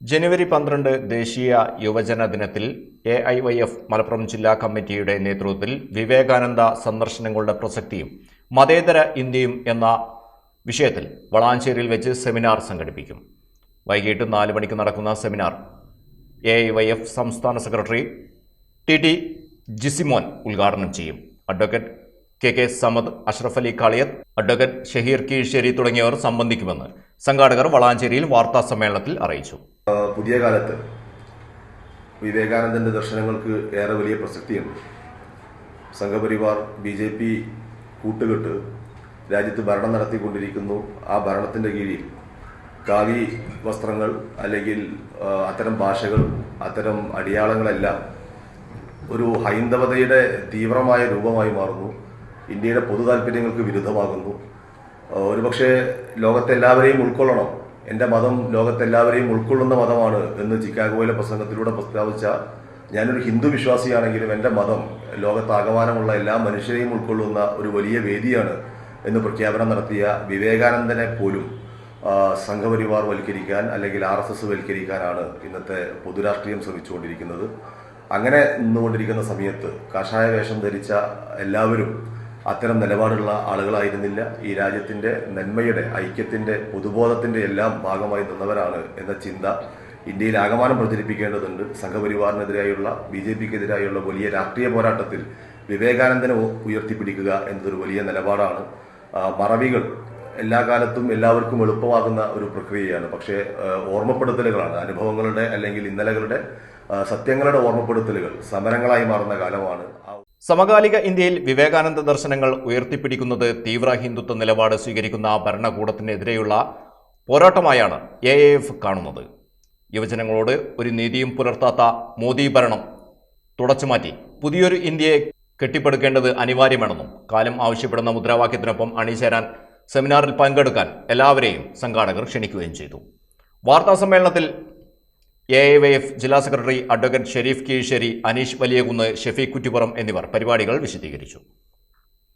ജനുവരി പന്ത്രണ്ട് ദേശീയ യുവജന ദിനത്തിൽ A I Y F Malappuram ജില്ലാ കമ്മിറ്റിയുടെ നേതൃത്വത്തിൽ വിവേകാനന്ദ സന്ദർശനങ്ങളുടെ പ്രസക്തിയും മതേതര ഇന്ത്യയും എന്ന വിഷയത്തിൽ വളാഞ്ചേരിയിൽ വെച്ച് സെമിനാർ സംഘടിപ്പിക്കും. വൈകിട്ട് നാല് മണിക്ക് നടക്കുന്ന seminar A I Y F സംസ്ഥാന സെക്രട്ടറി ടി ടി ജിസിമോൻ ഉദ്ഘാടനം ചെയ്യും. Advocate K K Samad Ashraf Ali Kaliyath advocate Shaheer Keezhissery തുടങ്ങിയവർ സംബന്ധിക്കുമെന്ന് സംഘാടകർ വളാഞ്ചേരിയിൽ വാർത്താ സമ്മേളനത്തിൽ അറിയിച്ചു. പുതിയ കാലത്ത് വിവേകാനന്ദന്റെ ദർശനങ്ങൾക്ക് ഏറെ വലിയ പ്രസക്തിയുണ്ട്. സംഘപരിവാർ ബി ജെ പി കൂട്ടുകെട്ട് രാജ്യത്ത് ഭരണം നടത്തിക്കൊണ്ടിരിക്കുന്നു. ആ ഭരണത്തിന്റെ കീഴിൽ കാവി വസ്ത്രങ്ങൾ അല്ലെങ്കിൽ അത്തരം ഭാഷകൾ അത്തരം അടിയാളങ്ങളെല്ലാം ഒരു ഹൈന്ദവതയുടെ തീവ്രമായ രൂപമായി മാറുന്നു. ഇന്ത്യയുടെ പൊതു താല്പര്യങ്ങൾക്ക് വിരുദ്ധമാകുന്നു ഒരുപക്ഷെ ലോകത്തെ എല്ലാവരെയും ഉൾക്കൊള്ളണം. എന്റെ മതം ലോകത്തെല്ലാവരെയും ഉൾക്കൊള്ളുന്ന മതമാണ് എന്ന് ചിക്കാഗോയിലെ പ്രസംഗത്തിലൂടെ പ്രസ്താവിച്ച ഞാനൊരു ഹിന്ദു വിശ്വാസിയാണെങ്കിലും എന്റെ മതം ലോകത്താകമാനമുള്ള എല്ലാ മനുഷ്യരെയും ഉൾക്കൊള്ളുന്ന ഒരു വലിയ വേദിയാണ് എന്ന് പ്രഖ്യാപനം നടത്തിയ വിവേകാനന്ദനെ പോലും സംഘപരിവാർ വൽക്കരിക്കാൻ അല്ലെങ്കിൽ ആർ എസ് എസ് വൽക്കരിക്കാനാണ് ഇന്നത്തെ പൊതുരാഷ്ട്രീയം ശ്രമിച്ചുകൊണ്ടിരിക്കുന്നത്. അങ്ങനെ നിന്നുകൊണ്ടിരിക്കുന്ന സമയത്ത് കാഷായ വേഷം ധരിച്ച എല്ലാവരും അത്തരം നിലപാടുള്ള ആളുകളായിരുന്നില്ല. ഈ രാജ്യത്തിന്റെ നന്മയുടെ ഐക്യത്തിന്റെ പൊതുബോധത്തിന്റെ എല്ലാം ഭാഗമായി നിന്നവരാണ് എന്ന ചിന്ത ഇന്ത്യയിൽ ആകമാനം പ്രചരിപ്പിക്കേണ്ടതുണ്ട്. സംഘപരിവാറിനെതിരായുള്ള ബി ജെ പിക്കെതിരായുള്ള വലിയ രാഷ്ട്രീയ പോരാട്ടത്തിൽ വിവേകാനന്ദനെ ഉയർത്തിപ്പിടിക്കുക എന്നതൊരു വലിയ നിലപാടാണ്. മറവികൾ എല്ലാ കാലത്തും എല്ലാവർക്കും എളുപ്പമാകുന്ന ഒരു പ്രക്രിയയാണ്. പക്ഷേ ഓർമ്മപ്പെടുത്തലുകളാണ്. അനുഭവങ്ങളുടെ അല്ലെങ്കിൽ ഇന്നലകളുടെ സത്യങ്ങളുടെ ഓർമ്മപ്പെടുത്തലുകൾ സമരങ്ങളായി മാറുന്ന കാലമാണ്. സമകാലിക ഇന്ത്യയിൽ വിവേകാനന്ദ ദർശനങ്ങൾ ഉയർത്തിപ്പിടിക്കുന്നത് തീവ്ര ഹിന്ദുത്വ നിലപാട് സ്വീകരിക്കുന്ന ഭരണകൂടത്തിനെതിരെയുള്ള പോരാട്ടമായാണ് എ എഫ് കാണുന്നത്. യുവജനങ്ങളോട് ഒരു നീതിയും പുലർത്താത്ത മോദി ഭരണം തുടച്ചുമാറ്റി പുതിയൊരു ഇന്ത്യയെ കെട്ടിപ്പടുക്കേണ്ടത് അനിവാര്യമാണെന്നും കാലം ആവശ്യപ്പെടുന്ന മുദ്രാവാക്യത്തിനൊപ്പം അണിചേരാൻ സെമിനാറിൽ പങ്കെടുക്കാൻ എല്ലാവരെയും സംഘാടകർ ക്ഷണിക്കുകയും ചെയ്തു. വാർത്താ സമ്മേളനത്തിൽ എ ഐ വൈ എഫ് ജില്ലാ സെക്രട്ടറി അഡ്വക്കേറ്റ് ഷെരീഫ് കീഴ്ശ്ശേരി അനീഷ് വലിയകുന്ന് ഷെഫീഖ് കുറ്റിപ്പുറം എന്നിവർ പരിപാടികൾ വിശദീകരിച്ചു.